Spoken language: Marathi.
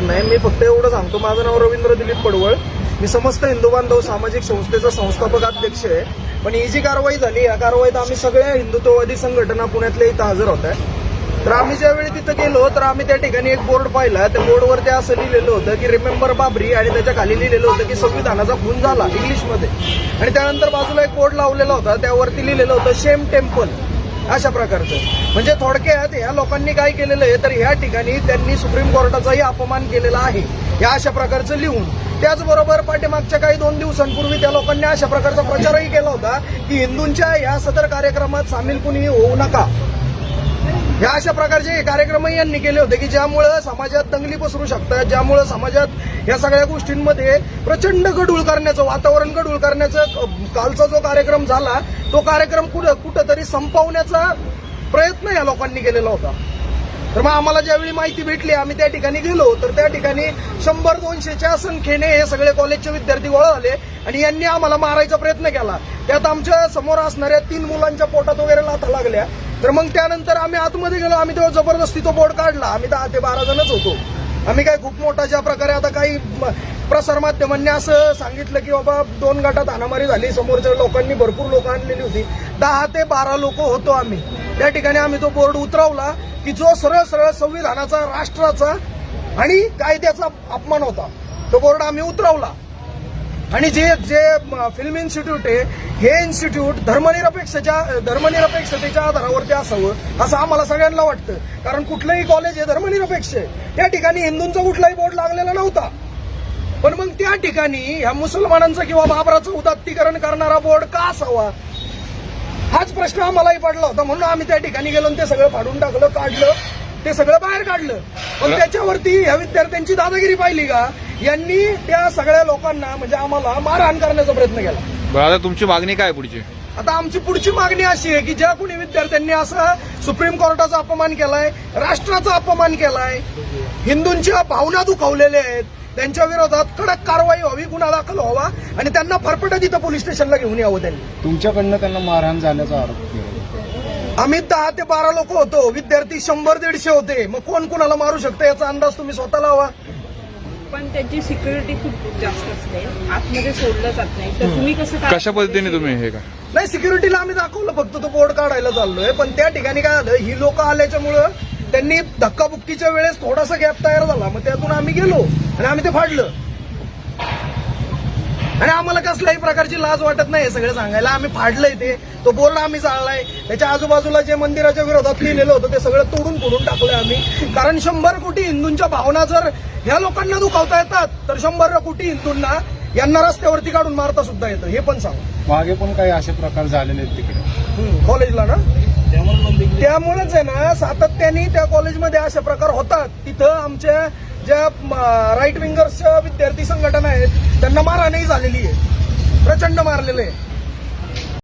शकत नाही. मी फक्त एवढं सांगतो. माझं नाव रवींद्र दिलीप पडवळ. मी समस्त हिंदू बांधव सामाजिक संस्थेचा संस्थापक अध्यक्ष आहे. पण ही जी कारवाई झाली या कारवाईत आम्ही सगळ्या हिंदुत्ववादी संघटना पुण्यातल्या इथं हजर होत आहे. तर आम्ही ज्यावेळी तिथं गेलो तर आम्ही त्या ठिकाणी एक बोर्ड पाहिला. त्या बोर्डवर ते असं लिहिलेलं होतं की रिमेंबर बाबरी आणि त्याच्याखाली लिहिलेलं होतं की संविधानाचा खून झाला इंग्लिशमध्ये. आणि त्यानंतर बाजूला एक बोर्ड लावलेला होता. त्यावरती लिहिलेलं होतं शेम टेम्पल अशा प्रकारचं. म्हणजे थोडक्यात ह्या लोकांनी काय केलेलं आहे तर ह्या ठिकाणी त्यांनी सुप्रीम कोर्टाचाही अपमान केलेला आहे. या अशा प्रकारचं लिहून. त्याचबरोबर पाठीमागच्या काही दोन दिवसांपूर्वी त्या लोकांनी अशा प्रकारचा प्रचारही केला होता की हिंदूंच्या या सदर कार्यक्रमात सामील कुणी होऊ नका. या अशा प्रकारचे कार्यक्रमही यांनी केले होते की ज्यामुळं समाजात दंगली पसरू शकतात ज्यामुळं समाजात या सगळ्या गोष्टींमध्ये प्रचंड गडूळ करण्याचं वातावरण गडूळ करण्याचं कालचा जो कार्यक्रम झाला तो कार्यक्रम कुठं कुठंतरी संपवण्याचा प्रयत्न या लोकांनी केलेला होता. तर मग आम्हाला ज्यावेळी माहिती भेटली आम्ही त्या ठिकाणी गेलो तर त्या ठिकाणी शंभर दोनशेच्या संख्येने हे सगळे कॉलेजचे विद्यार्थी गोळा झाले आणि यांनी आम्हाला मारायचा प्रयत्न केला. त्यात आमच्यासमोर असणाऱ्या तीन मुलांच्या पोटात वगैरे लाथा लागल्या. तर मग त्यानंतर आम्ही आतमध्ये गेलो आम्ही तेव्हा जबरदस्ती तो बोर्ड काढला. आम्ही दहा ते बारा जणच होतो. आम्ही काय खूप मोठा ज्या प्रकारे आता काही प्रसारमाध्यमांनी असं सांगितलं की बाबा दोन गटात हाणामारी झाली. समोरच्या लोकांनी भरपूर लोक आणलेली होती. दहा ते बारा लोक होतो आम्ही. त्या ठिकाणी आम्ही तो बोर्ड उतरवला की जो सरळ सरळ संविधानाचा राष्ट्राचा आणि कायद्याचा अपमान होता. तो बोर्ड आम्ही उतरवला. आणि जे जे फिल्म इन्स्टिट्यूट आहे हे इन्स्टिट्यूट धर्मनिरपेक्षच्या धर्मनिरपेक्षतेच्या आधारावरती असावं असं आम्हाला सगळ्यांना वाटतं. कारण कुठलंही कॉलेज हे धर्मनिरपेक्ष आहे. त्या ठिकाणी हिंदूंचा कुठलाही बोर्ड लागलेला नव्हता. पण मग त्या ठिकाणी ह्या मुसलमानांचं किंवा बाबराचं उदात्तीकरण करणारा बोर्ड का असावा? हाच प्रश्न आम्हालाही पडला होता. म्हणून आम्ही त्या ठिकाणी गेलो आणि ते सगळं फाडून टाकलं काढलं. ते सगळं बाहेर काढलं. पण त्याच्यावरती ह्या विद्यार्थ्यांची दादागिरी पाहिली का? यांनी त्या सगळ्या लोकांना म्हणजे आम्हाला मारहाण करण्याचा प्रयत्न केला. बरं आता तुमची मागणी काय पुढची? आता आमची पुढची मागणी अशी आहे की ज्या कोणी विद्यार्थ्यांनी असा सुप्रीम कोर्टाचा अपमान केलाय राष्ट्राचा अपमान केलाय हिंदूंच्या भावना दुखावलेल्या आहेत त्यांच्या विरोधात कडक कारवाई व्हावी गुन्हा दाखल व्हावा आणि त्यांना फरफटत इथं पोलीस स्टेशनला घेऊन यावं त्यांनी. तुमच्याकडनं त्यांना मारहाण झाल्याचा आरोप केला. आम्ही दहा ते बारा लोक होतो. विद्यार्थी शंभर दीडशे होते. मग कोण कोणाला मारू शकतं? याचा अंदाज तुम्ही स्वतः लावा. पण त्याची सिक्युरिटी खूप जास्त असते. आतमध्ये सोडलं जात नाही. तर तुम्ही कसं काय कशा पद्धतीने तुम्ही हे का? नाही सिक्युरिटीला आम्ही दाखवलं. फक्त तो बोर्ड काढायला चाललोय. पण त्या ठिकाणी काय झालं? ही लोक आल्याच्यामुळं त्यांनी धक्काबुक्कीच्या वेळेस थोडासा गॅप तयार झाला. मग त्यातून आम्ही गेलो आणि आम्ही ते फाडलं. आणि आम्हाला कसल्याही प्रकारची लाज वाटत नाही हे सगळं सांगायला. आम्ही फाडलंय ते. तो बोर्ड आम्ही जाळलाय त्याच्या आजूबाजूला जे मंदिराच्या विरोधात लिहिलेलं होतं ते सगळं तोडून फोडून टाकलंय आम्ही. कारण शंभर कोटी हिंदूंच्या भावना जर ह्या लोकांना दुखावता येतात तर शंभर कोटी हिंदूंना यांना रस्त्यावरती काढून मारता सुद्धा येतं. हे पण सांग. मागे पण काही असे प्रकार झालेले आहेत तिकडे. कॉलेजला ना? त्यामुळेच आहे ना सातत्याने त्या कॉलेजमध्ये असे प्रकार होतात. तिथं आमच्या ज्या राईट विंगर्सच्या विद्यार्थी संघटना आहेत त्यांना मारहाणही झालेली आहे. प्रचंड मारलेलं आहे.